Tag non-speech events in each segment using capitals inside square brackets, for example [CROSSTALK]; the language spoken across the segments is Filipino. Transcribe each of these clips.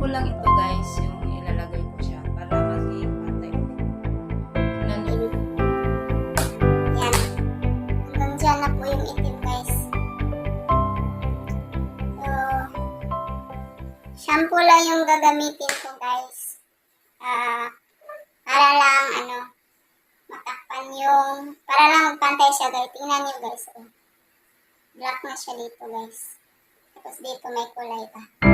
Shampoo lang ito guys, yung ilalagay ko siya para maging patay. Nyo. Yan. Hanggang dyan na po yung itim, guys. So, shampoo lang yung gagamitin ko, guys. Ah, para lang, ano, matakpan yung, para lang magpantay siya, guys. Tingnan nyo, guys. Oh. Black na siya dito, guys. Tapos dito may kulay pa.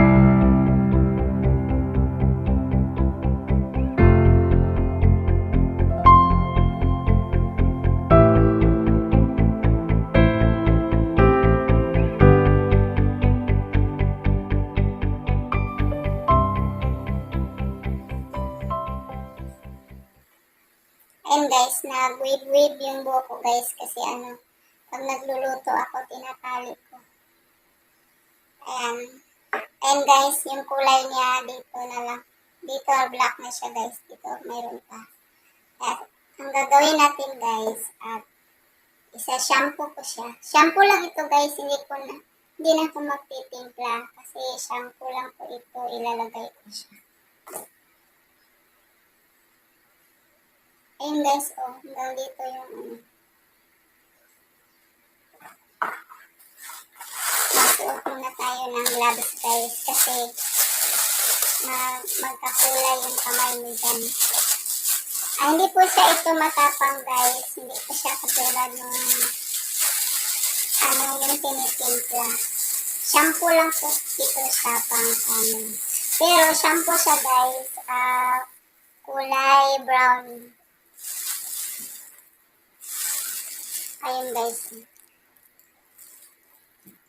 Ayun guys, nag-wave-wave yung buhok ko guys kasi ano, pag nagluluto ako, tinatali ko. Ayan. Ayan guys, yung kulay niya dito na lang. Dito black na siya guys. Dito mayroon pa. At ang gagawin natin guys, at isa shampoo ko siya. Shampoo lang ito guys, hindi ko na, hindi na ako magtitimpla kasi shampoo lang po ito, ilalagay ko siya. Ayun guys, oh, hanggang dito yung ano. Magsuot muna tayo ng gloves guys kasi mag magkakulay yung kamay mo dyan. Ah, hindi po siya ito matapang guys. Hindi po siya katulad ng ano yung tinitimpla. Shampoo lang po ito siya pang ano. Pero shampoo siya guys, ah kulay brown. Ayun guys.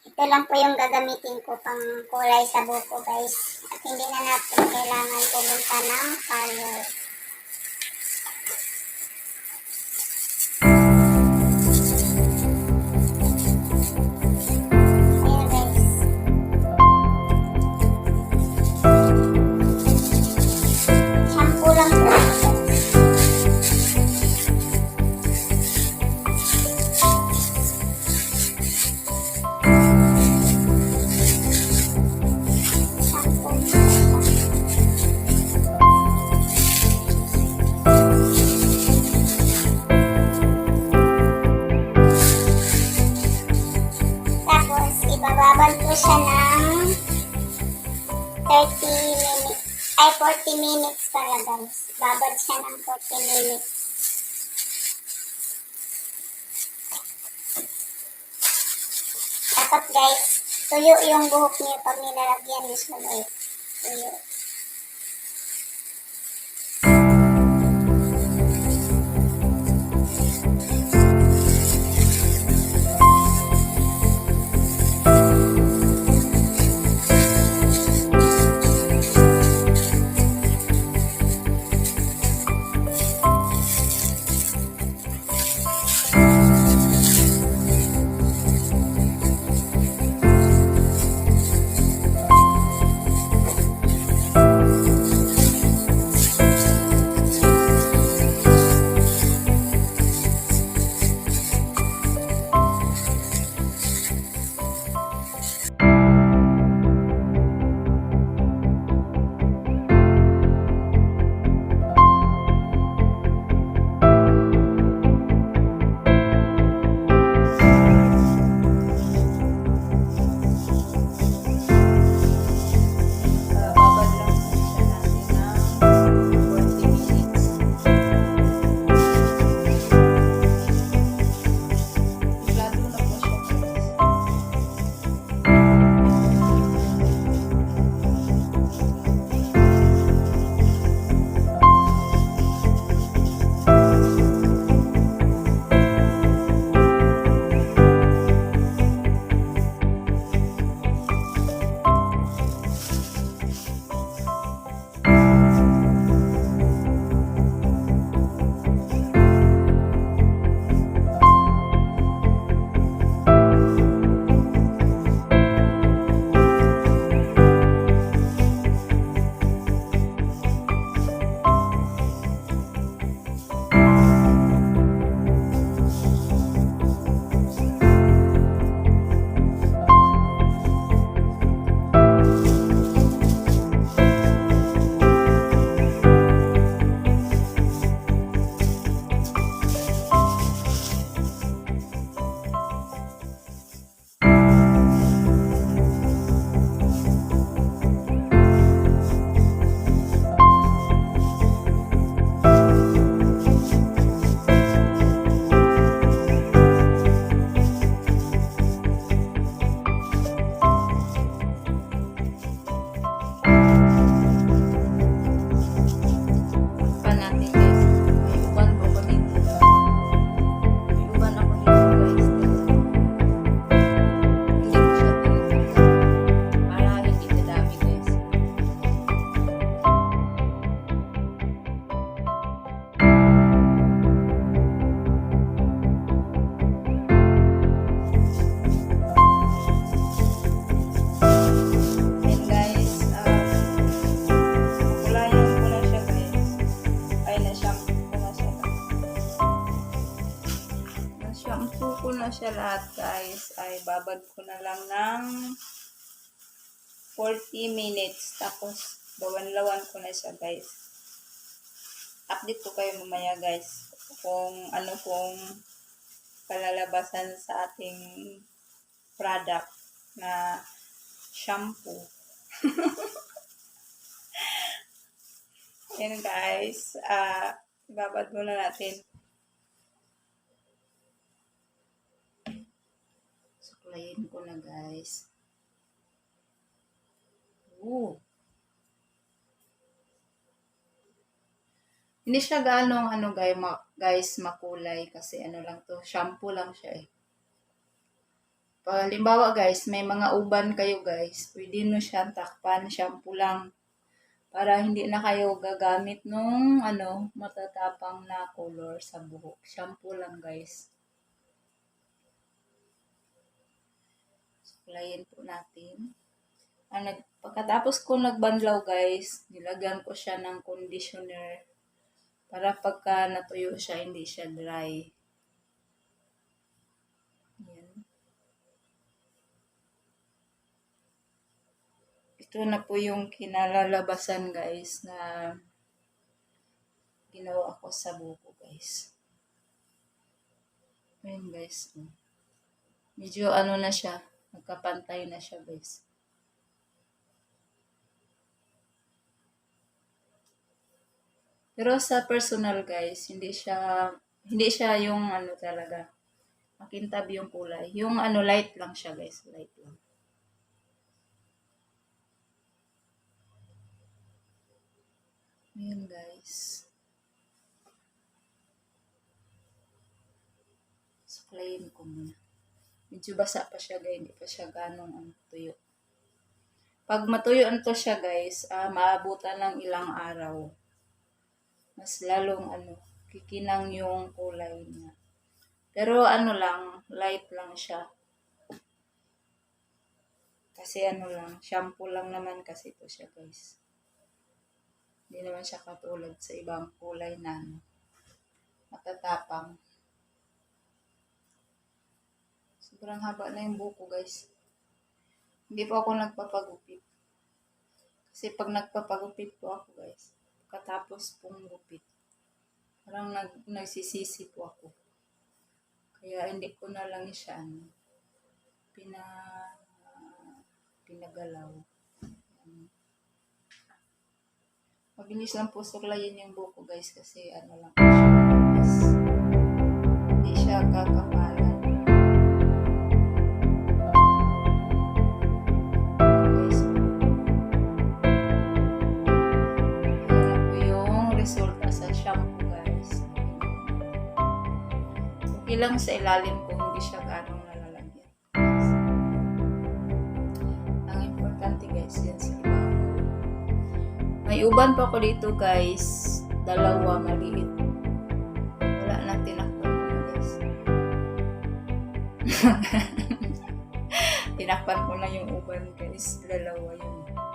Ito lang po yung gagamitin ko pang kulay sa buko guys. At hindi na natin kailangan pumunta ng color. Minutes pala guys. Babad siya ng 40 minutes. Dapat guys, tuyo yung buhok niyo pag nilalagyan niyo siya guys. Tuyo. Siya lahat guys, ay babad ko na lang ng 40 minutes. Tapos, bawanlawan ko na siya guys. Update ko kayo mamaya guys. Kung ano kung kalalabasan sa ating product na shampoo. [LAUGHS] Yan guys. Ah, ibabad muna natin. Suklayin ko na guys. Ooh. Hindi siya ganong ano guys, guys makulay kasi ano lang to, shampoo lang siya eh. Pag halimbawa guys, may mga uban kayo guys, pwede nyo siyang takpan, shampoo lang. Para hindi na kayo gagamit nung ano, matatapang na color sa buhok. Shampoo lang guys. Suklayin po natin. Ah, nag, pagkatapos ko nagbanlaw guys, nilagyan ko siya ng conditioner para pagka natuyo siya, hindi siya dry. Yan. Ito na po yung kinalalabasan guys na ginawa ko sa buko guys. Ayun guys. Medyo ano na siya, magkapantay na siya guys. Pero sa personal guys, hindi siya hindi siya yung ano talaga. Makintab yung kulay. Yung ano light lang siya guys, light lang. Ayan guys. Suklayin ko muna. Medyo basa pa siya guys, hindi pa siya ganong ano, tuyo. Pag matuyuan to siya guys, ah, maabutan ng ilang araw mas lalong ano, kikinang yung kulay niya. Pero ano lang, light lang siya. Kasi ano lang, shampoo lang naman kasi ito siya guys. Hindi naman siya katulad sa ibang kulay na ano, matatapang. Sobrang haba na yung buko guys. Hindi po ako nagpapagupit. Kasi pag nagpapagupit po ako guys, katapos pong gupit. Parang nag, nagsisisi po ako. Kaya hindi ko na lang siya ano, pina, pinagalaw. Ayan. Mabilis lang po suklayin yung buko guys kasi ano lang po siya. Hindi siya kakapalan. Resulta sa shampoo, guys. Okay lang sa ilalim kung hindi siya ganong nalalagyan. Ang importante, guys, yan sa ibabaw. May uban pa ko dito, guys. Dalawa maliit. Wala na tinakpan guys. [LAUGHS] tinakpan ko na yung uban, guys. Dalawa yun.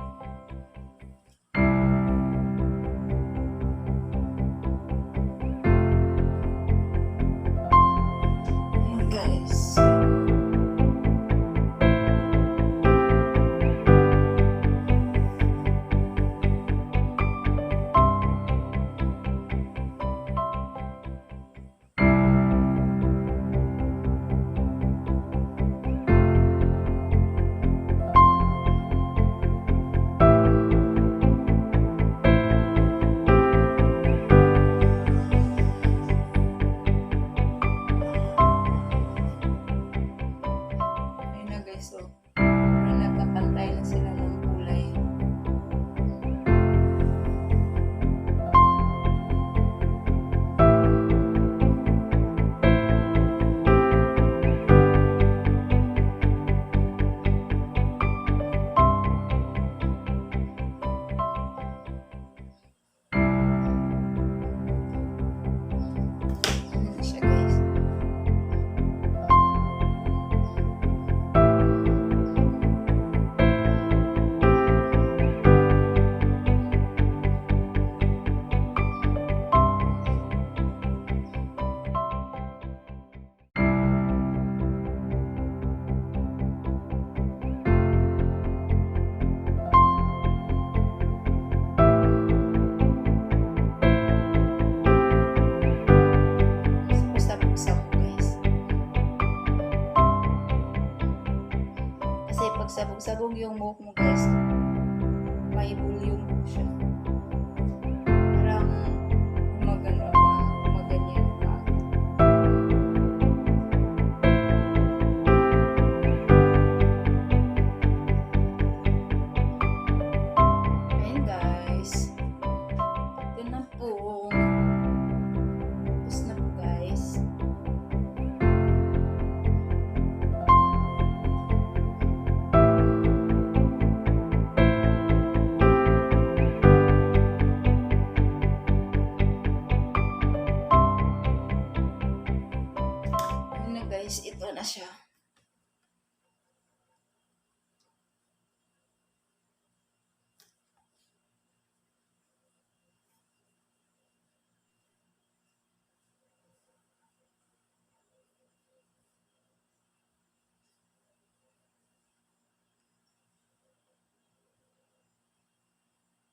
Sabog yung buhok mo guys, may po siya.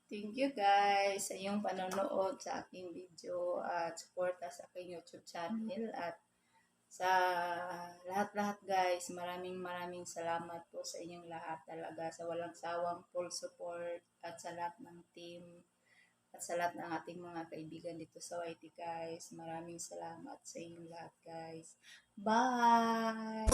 Thank you guys sa iyong panonood sa aking video at suporta sa aking YouTube channel at sa lahat-lahat guys, maraming maraming salamat po sa inyong lahat talaga sa walang sawang full support at sa lahat ng team at sa lahat ng ating mga kaibigan dito sa YT guys. Maraming salamat sa inyong lahat guys. Bye!